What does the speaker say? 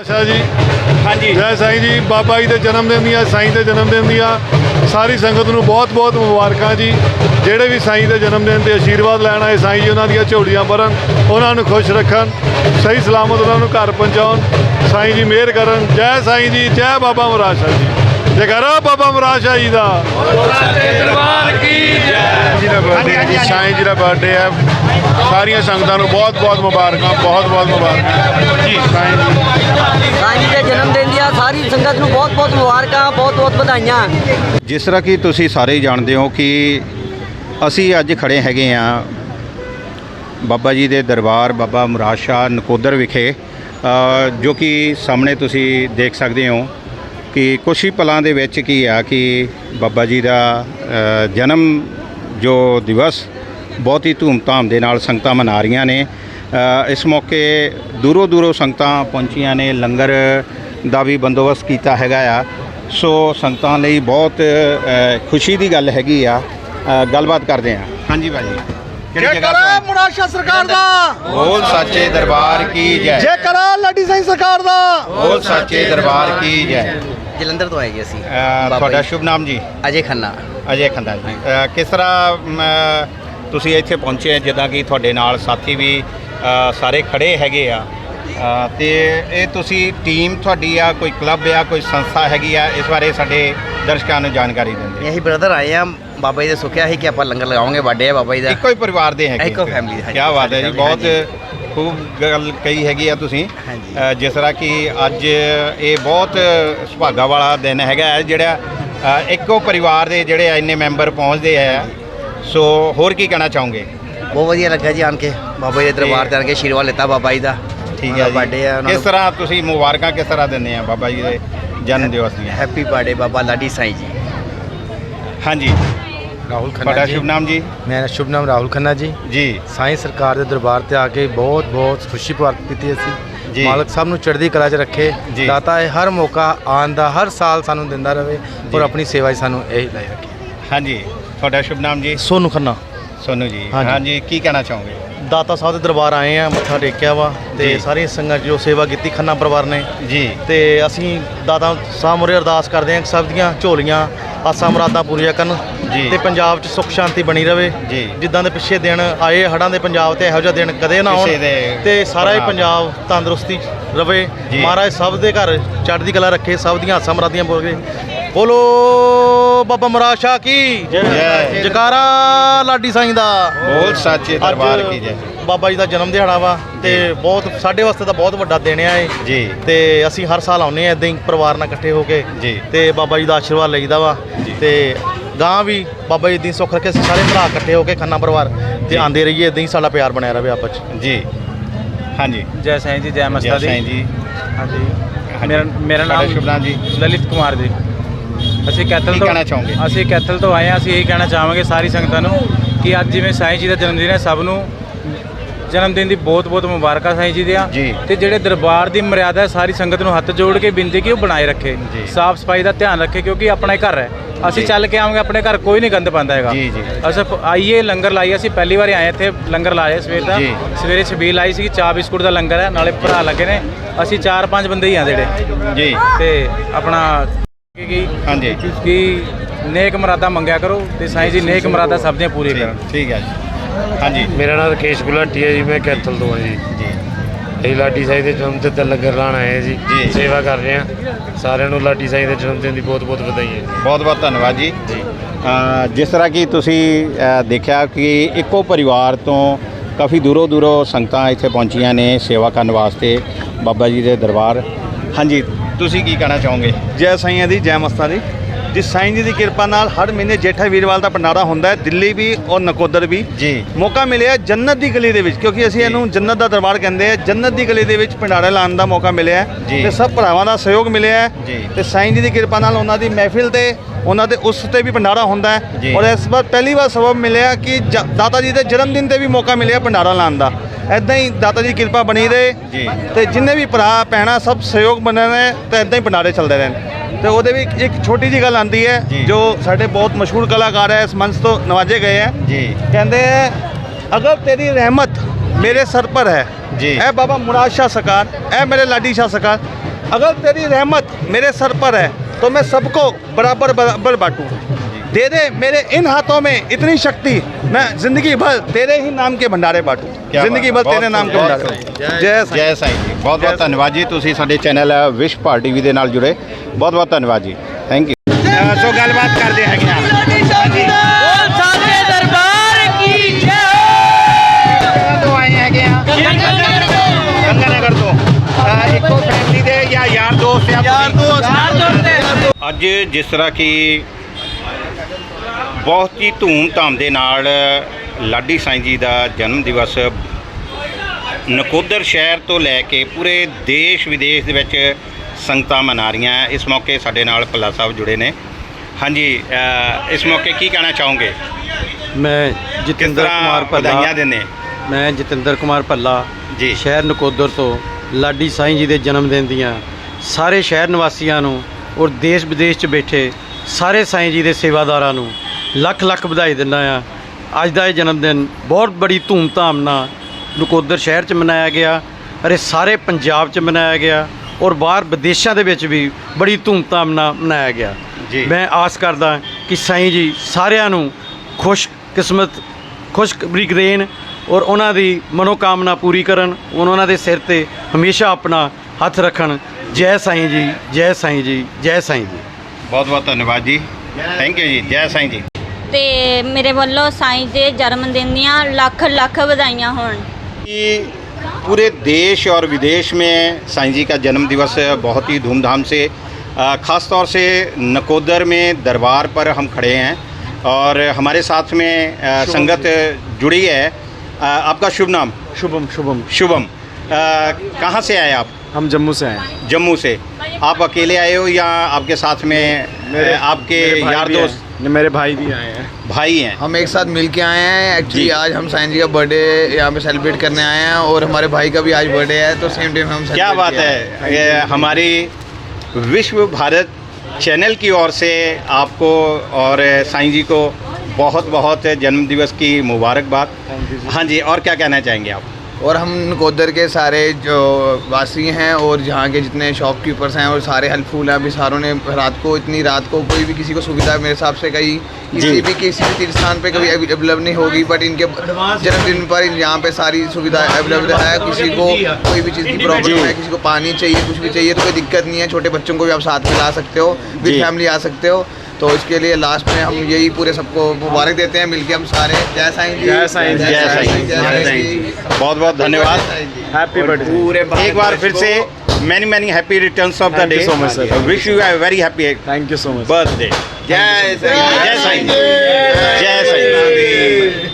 ਆਸ਼ਾ ਜੀ। ਹਾਂਜੀ। ਜੈ ਸਾਈਂ ਜੀ ਬਾਬਾ ਜੀ ਦੇ ਜਨਮ ਦਿਨ ਦੀਆਂ ਸਾਈਂ ਦੇ ਜਨਮ ਦਿਨ ਦੀਆਂ ਸਾਰੀ ਸੰਗਤ ਨੂੰ ਬਹੁਤ-ਬਹੁਤ ਮੁਬਾਰਕਾਂ ਜੀ। ਜਿਹੜੇ ਵੀ ਸਾਈਂ ਦੇ ਜਨਮ ਦਿਨ ਤੇ ਆਸ਼ੀਰਵਾਦ ਲੈਣ ਆਏ ਸਾਈਂ ਜੀ ਉਹਨਾਂ ਦੀਆਂ ਝੋਲੀਆਂ ਭਰਨ ਉਹਨਾਂ ਨੂੰ ਖੁਸ਼ ਰੱਖਣ ਸਹੀ ਸਲਾਮਤ ਉਹਨਾਂ ਨੂੰ ਘਰ ਪਹੁੰਚਾਉਣ। ਸਾਈਂ ਜੀ ਮਿਹਰ ਕਰਨ। ਜੈ ਸਾਈਂ ਜੀ ਜੈ ਬਾਬਾ ਮਰਾਸ਼ਾ ਜੀ। ਜੈਕਾਰਾ ਬਾਬਾ ਮਰਾਸ਼ਾ ਜੀ ਦਾ। ਜੀ। ਦਾ ਬਰਥਡੇ ਜੀ ਸਾਈਂ ਜੀ ਦਾ ਬਰਥਡੇ ਹੈ। ਸਾਰੀਆਂ ਸੰਗਤਾਂ ਨੂੰ ਬਹੁਤ ਬਹੁਤ ਮੁਬਾਰਕਾਂ ਬਹੁਤ ਬਹੁਤ ਮੁਬਾਰਕਾਂ। ਜੀ ਸਾਈਂ ਜੀ ਸਾਈਂ ਜੀ ਦੇ ਜਨਮ ਦਿਨ ਦੀਆਂ ਸਾਰੀ ਸੰਗਤ ਨੂੰ ਬਹੁਤ ਬਹੁਤ ਮੁਬਾਰਕਾਂ ਬਹੁਤ ਬਹੁਤ ਵਧਾਈਆਂ। ਜਿਸ ਤਰ੍ਹਾਂ ਕਿ ਤੁਸੀਂ ਸਾਰੇ ਜਾਣਦੇ ਹੋ ਕਿ ਅਸੀਂ ਅੱਜ ਖੜੇ ਹੈਗੇ ਆ ਬਾਬਾ ਜੀ ਦੇ ਦਰਬਾਰ ਬਾਬਾ ਮੁਰਾਦ ਸ਼ਾਹ ਨਕੋਦਰ ਵਿਖੇ ਜੋ ਕਿ ਸਾਹਮਣੇ ਤੁਸੀਂ ਦੇਖ ਸਕਦੇ ਹੋ ਕਿ ਕੁਛ ਹੀ ਪਲਾਂ ਦੇ ਵਿੱਚ ਕੀ ਆ ਕਿ ਬਾਬਾ ਜੀ ਦਾ ਜਨਮ ਜੋ ਦਿਵਸ ਬਹੁਤ ਹੀ ਧੂਮਧਾਮ ਦੇ ਨਾਲ ਸੰਗਤਾਂ ਮਨਾ ਰਹੀਆਂ ਨੇ। ਇਸ ਮੌਕੇ ਦੂਰੋਂ ਦੂਰੋਂ ਸੰਗਤਾਂ ਪਹੁੰਚੀਆਂ ਨੇ। ਲੰਗਰ ਦਾ ਵੀ ਬੰਦੋਬਸਤ ਕੀਤਾ ਹੈਗਾ ਆ। ਸੋ ਸੰਗਤਾਂ ਲਈ ਬਹੁਤ ਖੁਸ਼ੀ ਦੀ ਗੱਲ ਹੈਗੀ ਆ। ਗੱਲਬਾਤ ਕਰਦੇ ਆ ਹਾਂਜੀ ਭਾਜੀ। ਕਿਹੜੀ ਜਗ੍ਹਾ ਤੋਂ ਮੁਨਾਸ਼ਾ ਸਰਕਾਰ ਦਾ। ਬੋਲ ਸੱਚੇ ਦਰਬਾਰ ਕੀ ਜੈ। ਜੇ ਕਰਾ ਲੱਡੀ ਸਾਈਂ ਸਰਕਾਰ ਦਾ। ਬੋਲ ਸੱਚੇ ਦਰਬਾਰ ਕੀ ਜੈ। ਜਲੰਧਰ ਤੋਂ ਆਏ ਜੀ ਅਸੀਂ। ਤੁਹਾਡਾ ਸ਼ੁਭ ਨਾਮ ਜੀ? ਅਜੇ ਖੰਨਾ। ਅਜੇ ਖੰਦਾ ਜੀ। ਕਿਸ ਤਰ੍ਹਾਂ ਤੁਸੀਂ ਇੱਥੇ ਪਹੁੰਚੇ ਜਿੱਦਾਂ ਕਿ ਤੁਹਾਡੇ ਨਾਲ ਸਾਥੀ ਵੀ ਸਾਰੇ ਖੜੇ ਹੈਗੇ ਆ। ਤੇ ਇਹ ਤੁਸੀਂ ਟੀਮ ਤੁਹਾਡੀ ਆ ਕੋਈ ਕਲੱਬ ਆ ਕੋਈ ਸੰਸਥਾ ਹੈਗੀ ਆ ਇਸ ਬਾਰੇ ਸਾਡੇ ਦਰਸ਼ਕਾਂ ਨੂੰ ਜਾਣਕਾਰੀ ਦਿੰਦੇ ਅਸੀਂ ਬ੍ਰਦਰ ਆਏ ਆ ਬਾਬਾ ਜੀ ਦੇ ਸੁਖਿਆ ਸੀ ਕਿ ਆਪਾਂ ਲੰਗਰ ਲਗਾਵਾਂਗੇ ਬਰਥਡੇ ਹੈ ਬਾਬਾ ਜੀ ਦਾ। ਇੱਕੋ ਹੀ ਪਰਿਵਾਰ ਦੇ ਹੈਗੇ ਇੱਕੋ family ਦੇ। ਕੀ ਬਾਤ ਹੈ ਜੀ ਬਹੁਤ ਖੂਬ ਗੱਲ ਕਹੀ ਹੈਗੀ ਆ ਤੁਸੀਂ। ਜਿਸ ਤਰ੍ਹਾਂ ਕਿ ਅੱਜ ਇਹ ਬਹੁਤ ਸੁਭਾਗਾ ਵਾਲਾ ਦਿਨ ਹੈਗਾ ਜਿਹੜਾ ਇੱਕੋ ਪਰਿਵਾਰ ਦੇ ਜਿਹੜੇ ਇੰਨੇ ਮੈਂਬਰ ਪਹੁੰਚਦੇ ਆ ਸੋ ਹੋਰ ਕੀ ਕਹਿਣਾ ਚਾਹੋਗੇ? ਬਹੁਤ ਵਧੀਆ ਲੱਗਾ ਜੀ ਆਣ ਕੇ। ਬਾਬਾ ਜੀ ਦੇ ਦਰਬਾਰ ਤੇ ਆਣ ਕੇ ਆਸ਼ੀਰਵਾਦ ਲਿੱਤਾ ਬਾਬਾ ਜੀ ਦਾ। ਠੀਕ ਹੈ ਬਰਥਡੇ ਹੈ ਜੀ ਉਹਨਾਂ ਕਿਸ ਤਰ੍ਹਾਂ ਤੁਸੀਂ ਮੁਬਾਰਕਾਂ ਕਿਸ ਤਰ੍ਹਾਂ ਦਿੰਦੇ ਆ ਬਾਬਾ ਜੀ ਦੇ ਜਨਮ ਦਿਵਸ ਦੀਆਂ? Happy birthday Baba Ladi Sai ji. ਹਾਂਜੀ। ਰਾਹੁਲ ਤੁਹਾਡਾ ਸ਼ੁਭ ਨਾਮ ਜੀ? ਮੇਰਾ ਸ਼ੁਭ ਨਾਮ ਰਾਹੁਲ ਖੰਨਾ ਜੀ। ਜੀ। ਸਾਈਂ ਸਰਕਾਰ ਦੇ ਦਰਬਾਰ ਤੇ ਆ ਕੇ ਬਹੁਤ ਬਹੁਤ ਖੁਸ਼ੀ ਪ੍ਰਾਪਤ ਕੀਤੀ ਜੀ। ਅਸੀਂ। ਮਾਲਕ ਸਭ ਨੂੰ ਚੜ੍ਹਦੀ ਕਲਾ 'ਚ ਰੱਖੇ। ਜੀ। ਦਾਤਾ ਇਹ ਹਰ ਮੌਕਾ ਆਉਣ ਦਾ ਹਰ ਸਾਲ ਸਾਨੂੰ ਦਿੰਦਾ ਰਹੇ ਜੀ। ਔਰ ਆਪਣੀ ਸੇਵਾ 'ਚ ਸਾਨੂੰ ਇਹ ਲਾਈ ਰੱਖੇ। ਹਾਂਜੀ। ਤੁਹਾਡਾ ਸ਼ੁਭ ਨਾਮ ਜੀ ਸੋਨੂ ਖੰਨਾ ਸੋਨੂ ਜੀ ਹਾਂਜੀ। ਹਾਂਜੀ ਕੀ ਕਹਿਣਾ ਚਾਹੋਗੇ ਦਾਤਾ ਸਾਹਿਬ ਦੇ ਦਰਬਾਰ ਆਏ ਆ ਮੱਥਾ ਟੇਕਿਆ ਵਾ ਜੀ। ਤੇ ਸਾਰੀ ਸੰਗਤ ਜੋ ਸੇਵਾ ਕੀਤੀ ਖੰਨਾ ਪਰਿਵਾਰ ਨੇ ਜੀ ਤੇ ਅਸੀਂ ਦਾਦਾ ਸਾਹਿਬ ਮੁਰੇ ਅਰਦਾਸ ਕਰਦੇ ਹਾਂ ਕਿ ਸਭ ਦੀਆਂ ਝੋਲੀਆਂ ਆਸਾਂ ਮੁਰਾਦਾਂ ਪੂਰੀਆਂ ਕਰਨ ਜੀ। ਤੇ ਪੰਜਾਬ 'ਚ ਸੁੱਖ ਸ਼ਾਂਤੀ ਬਣੀ ਰਵੇ ਜੀ। ਜਿੱਦਾਂ ਦੇ ਪਿੱਛੇ ਦਿਨ ਆਏ ਹੜਾਂ ਦੇ ਪੰਜਾਬ ਤੇ ਇਹੋ ਜਿਹਾ ਦਿਨ ਕਦੇ ਨਾ ਆਉਣ ਕਿਸੇ ਦੇ ਤੇ ਸਾਰਾ ਹੀ ਪੰਜਾਬ। ਪੰਜਾਬ ਤੰਦਰੁਸਤੀ ਰਵੇ ਜੀ। ਮਹਾਰਾਜ ਸਭ ਦੇ ਘਰ ਚੜ੍ਹਦੀ ਕਲਾ ਰੱਖੇ ਸਭ ਦੀਆਂ ਆਸਾਂ ਮੁਰਾਦੀਆਂ ਪੂਰੇ ਬੋਲੋ ਬਾਬਾ ਮਹਾਰਾਜ ਸ਼ਾਹ ਕੀ? ਜੈ। ਜਕਾਰਾ ਲਾਡੀ ਸਾਈਂ ਦਾ। ਬੋਲ ਸੱਚੇ ਦਰਬਾਰ ਕੀ ਜੈ। ਬਾਬਾ ਜੀ ਦਾ ਜਨਮ ਦਿਹਾੜਾ ਵਾ ਤੇ ਬਹੁਤ ਸਾਡੇ ਵਾਸਤੇ ਤਾਂ ਬਹੁਤ ਵੱਡਾ ਦਿਨ ਆ ਇਹ। ਜੀ। ਤੇ ਅਸੀਂ ਹਰ ਸਾਲ ਆਉਂਦੇ ਆ ਇਦਾਂ ਹੀ ਪਰਿਵਾਰ ਨਾਲ ਇਕੱਠੇ ਹੋ ਕੇ। ਜੀ। ਤੇ ਬਾਬਾ ਜੀ ਦਾ ਆਸ਼ੀਰਵਾਦ ਲਈਦਾ ਵਾ। ਜੀ। ਤੇ ਗਾਂ ਵੀ ਬਾਬਾ ਜੀ ਦੀ ਸੁੱਖ ਰੱਖੇ ਸਾਰੇ ਭਰਾ ਇਕੱਠੇ ਹੋ ਕੇ ਖੰਨਾ ਪਰਿਵਾਰ ਜੀ। ਤੇ ਆਂਦੇ ਰਹੀਏ ਇਦਾਂ ਹੀ ਸਾਡਾ ਪਿਆਰ ਬਣਿਆ ਰਵੇ ਆਪਸ ਚ। ਜੀ। ਹਾਂਜੀ। ਜੈ ਸਾਈਂ ਜੀ ਜੈ ਜੈ ਮਸਤਾ ਸਾਈਂ ਜੀ। ਹਾਂਜੀ। ਮੇਰਾ ਮੇਰਾ ਨਾਮ ਜੀ। ਲਲਿਤ ਕੁਮਾਰ ਜੀ। ਅਸੀਂ ਕੈਥਲ ਕੀ ਤੋਂ ਕਹਿਣਾ ਚਾਹੋਗੇ? ਅਸੀਂ ਕੈਥਲ ਤੋਂ ਆਏ ਹਾਂ ਅਸੀਂ ਇਹੀ ਕਹਿਣਾ ਚਾਹਾਂਗੇ ਸਾਰੀ ਸੰਗਤਾਂ ਨੂੰ ਕਿ ਅੱਜ ਜਿਵੇਂ ਸਾਈਂ ਜੀ ਦਾ ਜਨਮ ਦਿਨ ਹੈ ਸਭ ਨੂੰ ਜਨਮ ਦਿਨ ਦੀ ਬਹੁਤ ਬਹੁਤ ਮੁਬਾਰਕਾਂ ਸਾਈਂ ਜੀ ਦੀਆਂ ਜੀ। ਤੇ ਜਿਹੜੇ ਦਰਬਾਰ ਦੀ ਮਰਿਆਦਾ ਹੈ ਸਾਰੀ ਸੰਗਤ ਨੂੰ ਹੱਥ ਜੋੜ ਕੇ ਬੇਨਤੀ ਕਿ ਉਹ ਬਣਾਏ ਰੱਖੇ ਜੀ। ਸਾਫ਼ ਸਫ਼ਾਈ ਦਾ ਧਿਆਨ ਰੱਖੇ ਕਿਉਂਕਿ ਆਪਣਾ ਹੀ ਘਰ ਹੈ ਅਸੀਂ ਜੀ। ਚੱਲ ਕੇ ਆਵਾਂਗੇ ਆਪਣੇ ਘਰ ਕੋਈ ਨਹੀਂ ਗੰਦ ਪਾਉਂਦਾ ਹੈਗਾ ਜੀ, ਜੀ। ਅਸੀਂ ਪ- ਆਈਏ ਲੰਗਰ ਲਾਈਏ ਅਸੀਂ ਪਹਿਲੀ ਵਾਰ ਆਏ ਇੱਥੇ ਲੰਗਰ ਲਾਇਆ ਸਵੇਰ ਦਾ ਜੀ। ਸਵੇਰੇ ਛਬੀਲ ਆਈ ਸੀ ਚਾਹ ਬਿਸਕੁਟ ਦਾ ਲੰਗਰ ਹੈ ਨਾਲੇ ਭਰਾ ਲੱਗੇ ਨੇ ਅਸੀਂ ਚਾਰ ਪੰਜ ਬੰਦੇ ਹੀ ਆ ਜਿਹੜੇ ਜੀ ਤੇ ਆਪਣਾ ਕੀ ਕੀ ਹਾਂਜੀ। ਕਿ ਨੇਕ ਮਰਾਦਾ ਮੰਗਿਆ ਕਰੋ ਤੇ ਸਾਈਂ ਜੀ ਨੇਕ ਮਰਾਦਾ ਸਭ ਦੀਆਂ ਪੂਰੀਆਂ ਕਰਨ। ਠੀਕ ਹੈ ਜੀ। ਹਾਂਜੀ। ਮੇਰਾ ਨਾਮ ਰਕੇਸ਼ ਗੁਲਾਟੀ ਹੈ ਜੀ ਮੈਂ ਕੈਥਲ ਤੋਂ ਹਾਂ ਜੀ। ਜੀ। ਅਸੀਂ ਲਾਡੀ ਸਾਈ ਦੇ ਜਨਮ ਦਿਨ ਤੇ ਲੰਗਰ ਲਾਣ ਆਏ ਹਾਂ ਜੀ। ਜੀ। ਸੇਵਾ ਕਰ ਰਹੇ ਹਾਂ। ਸਾਰਿਆਂ ਨੂੰ ਲਾਡੀ ਸਾਈ ਦੇ ਜਨਮ ਦਿਨ ਦੀ ਬਹੁਤ ਬਹੁਤ ਵਧਾਈਆਂ ਬਹੁਤ ਬਹੁਤ ਧੰਨਵਾਦ ਜੀ। ਅ, ਜਿਸ ਤਰ੍ਹਾਂ ਕਿ ਤੁਸੀਂ ਦੇਖਿਆ ਕਿ ਇੱਕੋ ਪਰਿਵਾਰ ਤੋਂ ਕਾਫੀ ਦੂਰੋਂ ਦੂਰੋਂ ਸੰਗਤਾਂ ਇੱਥੇ ਪਹੁੰਚੀਆਂ ਨੇ ਸੇਵਾ ਕਰਨ ਵਾਸਤੇ ਬਾਬਾ ਜੀ ਦੇ ਦਰਬਾਰ। ਹਾਂਜੀ। ਤੁਸੀਂ ਕੀ ਕਹਿਣਾ ਚਾਹੋਗੇ? ਜੈ ਸਾਈਆਂ ਦੀ ਜੈ ਮਸਤਾਂ ਦੀ। ਜਿਸ ਸਾਈਂ ਜੀ ਦੀ ਕਿਰਪਾ ਨਾਲ ਹਰ ਮਹੀਨੇ ਜੇਠਾ ਵੀਰਵਾਲ ਦਾ ਭੰਡਾਰਾ ਹੁੰਦਾ ਹੈ ਦਿੱਲੀ ਵੀ ਔਰ ਨਕੋਦਰ ਵੀ। ਜੀ। ਮੌਕਾ ਮਿਲਿਆ ਜੰਨਤ ਦੀ ਗਲੀ ਦੇ ਵਿੱਚ ਕਿਉਂਕਿ ਅਸੀਂ ਇਹਨੂੰ ਜੰਨਤ ਦਾ ਦਰਬਾਰ ਕਹਿੰਦੇ ਆ ਜੰਨਤ ਦੀ ਗਲੀ ਦੇ ਵਿੱਚ ਭੰਡਾਰਾ ਲਾਉਣ ਦਾ ਮੌਕਾ ਮਿਲਿਆ ਜੀ। ਤੇ ਸਭ ਭਰਾਵਾਂ ਦਾ ਸਹਿਯੋਗ ਮਿਲਿਆ ਹੈ। ਜੀ। ਤੇ ਸਾਈਂ ਜੀ ਦੀ ਕਿਰਪਾ ਨਾਲ ਉਹਨਾਂ ਦੀ ਮਹਿਫਿਲ ਤੇ ਉਹਨਾਂ ਦੇ ਉਸ ਤੇ ਵੀ ਭੰਡਾਰਾ ਹੁੰਦਾ ਜੀ। ਹੈ ਔਰ ਇਸ ਵਾਰ ਪਹਿਲੀ ਵਾਰ ਸਬਬ ਮਿਲਿਆ ਕਿ ਜ- ਦਾਤਾ ਜੀ ਦੇ ਜਨਮ ਦਿਨ ਤੇ ਵੀ ਮੌਕਾ ਮਿਲਿਆ ਭੰਡਾਰਾ ਲਾਉਣ ਦਾ। ਐਦਾਂ ਹੀ ਦਾਤਾ ਜੀ ਦੀ ਕਿਰਪਾ ਬਣੀ ਰਹੇ ਜੀ। ਤੇ ਜਿੰਨੇ ਵੀ ਭਰਾ ਭੈਣਾਂ ਸਭ ਸਹਿਯੋਗ ਬਣੇ ਨੇ ਤੇ ਐਦਾਂ ਹੀ ਭੰਡਾਰੇ ਚੱਲਦੇ ਰਹਿਣ ਤੇ ਉਹਦੇ ਵੀ ਇੱਕ ਛੋਟੀ ਜੀ ਗੱਲ ਆਂਦੀ ਹੈ ਜੀ। ਜੋ ਸਾਡੇ ਬਹੁਤ ਮਸ਼ਹੂਰ ਕਲਾਕਾਰ ਹੈ ਇਸ ਮੰਚ ਤੋਂ ਨਵਾਜੇ ਗਏ ਹੈ ਜੀ ਕਹਿੰਦੇ ਹੈ ਅਗਰ ਤੇਰੀ ਰਹਿਮਤ ਮੇਰੇ ਸਰ ਪਰ ਹੈ ਜੀ। ਇਹ ਬਾਬਾ ਮੁਰਾਦ ਸ਼ਾਹ ਸਰਕਾਰ ਇਹ ਮੇਰੇ ਲਾਡੀ ਸ਼ਾਹ ਸਰਕਾਰ अगर तेरी रहमत मेरे सर पर है तो मैं सबको बराबर बराबर बांटूं दे दे मेरे इन हाथों में इतनी शक्ति मैं जिंदगी भर तेरे ही नाम के भंडारे बांटूं ਕਿਆ जिंदगी ਬਾਤ भर ਹੈ। तेरे नाम के ਬਹੁਤ भंडारे ਸਹੀ। जय साईं। ਜੈ ਸਾਈਂ ਜੀ ਬਹੁਤ ਬਹੁਤ ਧੰਨਵਾਦ ਜੀ ਤੁਸੀਂ ਸਾਡੇ ਚੈਨਲ ਵਿਸ਼ ਭਾਰ ਟੀਵੀ ਦੇ ਨਾਲ ਜੁੜੇ ਬਹੁਤ ਬਹੁਤ ਧੰਨਵਾਦ ਜੀ ਥੈਂਕ ਯੂ ਸੋ ਗੱਲਬਾਤ ਕਰਦੇ ਹੈਗੇ ਆ ਤੋਂ ਆਏ ਹੈਗੇ ਆ ਗੰਗਾਨਗਰ ਤੋਂ ਅਹ ਇੱਕੋ ਫੈਮਿਲੀ ਦੇ ਜਾਂ ਯਾਰ ਦੋਸਤ ਆ ਯਾਰ ਦੋਸਤ ਅੱਜ ਜਿਸ ਤਰ੍ਹਾਂ ਕਿ ਬਹੁਤ ਹੀ ਧੂਮ-ਧਾਮ ਦੇ ਨਾਲ ਲਾਡੀ ਸਾਈਂ ਜੀ ਦਾ ਜਨਮ ਦਿਵਸ ਨਕੋਦਰ ਸ਼ਹਿਰ ਤੋਂ ਲੈ ਕੇ ਪੂਰੇ ਦੇਸ਼ ਵਿਦੇਸ਼ ਦੇ ਵਿੱਚ ਸੰਗਤਾਂ ਮਨਾ ਰਹੀਆਂ। ਇਸ ਮੌਕੇ ਸਾਡੇ ਨਾਲ ਭੱਲਾ ਸਾਹਿਬ ਜੁੜੇ ਨੇ। ਹਾਂਜੀ ਇਸ ਮੌਕੇ ਕੀ ਕਹਿਣਾ ਚਾਹੋਗੇ? ਮੈਂ ਜਤਿੰਦਰ ਕੁਮਾਰ ਭੱਲਾ ਦਿੰਦੇ? ਮੈਂ ਜਤਿੰਦਰ ਕੁਮਾਰ ਭੱਲਾ ਜੀ। ਸ਼ਹਿਰ ਨਕੋਦਰ ਤੋਂ ਲਾਡੀ ਸਾਈਂ ਜੀ ਦੇ ਜਨਮ ਦਿਨ ਦੀਆਂ ਸਾਰੇ ਸ਼ਹਿਰ ਨਿਵਾਸੀਆਂ ਨੂੰ ਔਰ ਦੇਸ਼ ਵਿਦੇਸ਼ 'ਚ ਬੈਠੇ ਸਾਰੇ ਸਾਈਂ ਜੀ ਦੇ ਸੇਵਾਦਾਰਾਂ ਨੂੰ ਲੱਖ ਲੱਖ ਵਧਾਈ ਦਿੰਦਾ ਆ। ਅੱਜ ਦਾ ਇਹ ਜਨਮ ਦਿਨ ਬਹੁਤ ਬੜੀ ਧੂਮ-ਧਾਮ ਨਾਲ ਨਕੋਦਰ ਸ਼ਹਿਰ 'ਚ ਮਨਾਇਆ ਗਿਆ ਅਰੇ ਸਾਰੇ ਪੰਜਾਬ 'ਚ ਮਨਾਇਆ ਗਿਆ ਔਰ ਬਾਹਰ ਵਿਦੇਸ਼ਾਂ ਦੇ ਵਿੱਚ ਵੀ ਬੜੀ ਧੂਮ-ਧਾਮ ਨਾਲ ਮਨਾਇਆ ਗਿਆ। ਜੀ। ਮੈਂ ਆਸ ਕਰਦਾ ਕਿ ਸਾਈਂ ਜੀ ਸਾਰਿਆਂ ਨੂੰ ਖੁਸ਼ ਕਿਸਮਤ ਖੁਸ਼ਖਬਰੀ ਦੇਣ ਔਰ ਉਹਨਾਂ ਦੀ ਮਨੋਕਾਮਨਾ ਪੂਰੀ ਕਰਨ ਉਹਨਾਂ ਦੇ ਸਿਰ ਤੇ ਹਮੇਸ਼ਾ ਆਪਣਾ ਹੱਥ ਰੱਖਣ। ਜੈ ਸਾਈਂ ਜੀ ਜੈ ਸਾਈਂ ਜੀ ਜੈ ਸਾਈਂ ਜੀ। ਬਹੁਤ ਬਹੁਤ ਧੰਨਵਾਦ ਜੀ। ਥੈਂਕ ਯੂ ਜੀ ਜੈ ਸਾਈਂ ਜੀ। ਤੇ ਮੇਰੇ ਵੱਲੋਂ ਸਾਈਂ ਦੇ ਜਨਮ ਦਿਨ ਦੀਆਂ ਲੱਖ ਲੱਖ ਵਧਾਈਆਂ ਹੋਣ कि पूरे देश और विदेश में साईं जी का जन्म दिवस बहुत ही धूमधाम से अ, ख़ास तौर से नकोदर में दरबार पर हम खड़े हैं और हमारे साथ में अ, संगत जुड़ी है अ, आपका शुभ नाम शुभम शुभम शुभम अ, कहाँ से आए आप हम जम्मू से आए जम्मू से। आप अकेले आए हो या आपके साथ में अ, आपके मेरे यार दोस्त? मेरे भाई भी आए हैं। भाई हैं? हम एक साथ मिल के आए हैं। एक्चुअली आज हम साईं जी का बर्थडे यहाँ पे सेलिब्रेट करने आए हैं और हमारे भाई का भी आज बर्थडे है तो सेम डे में हम क्या बात है? ये हमारी विश्व भारत चैनल की ओर से आपको और साईं जी को बहुत बहुत जन्मदिवस की मुबारकबाद। हाँ जी और क्या कहना चाहेंगे आप? और हम नकोदर के सारे जो वासी हैं और यहाँ के जितने शॉपकीपर्स हैं और सारे हेल्पफुल हैं अभी सारों ने रात को इतनी रात को कोई भी किसी को सुविधा मेरे हिसाब से कहीं किसी भी किसी भी तीर्थ स्थान पर कभी अवेलेबल नहीं होगी बट इनके जन्मदिन पर यहाँ पे सारी सुविधा अवेलेबल है। किसी को कोई भी चीज़ की प्रॉब्लम है किसी को पानी चाहिए कुछ भी चाहिए तो कोई दिक्कत नहीं है। छोटे बच्चों को भी आप साथ में ला सकते हो विद फैमिली आ सकते हो। तो इसके लिए लास्ट में हम यही पूरे सबको मुबारक देते हैं मिलके हम सारे। जय साईं जी। जय साईं जी, जय साईं जय साईं जी। बहुत बहुत धन्यवाद। हैप्पी बर्थडे पूरे एक बार फिर से many many happy returns of the day so much sir wish you I very happy thank you so much birthday Jai Jai Sai जय साईं जी।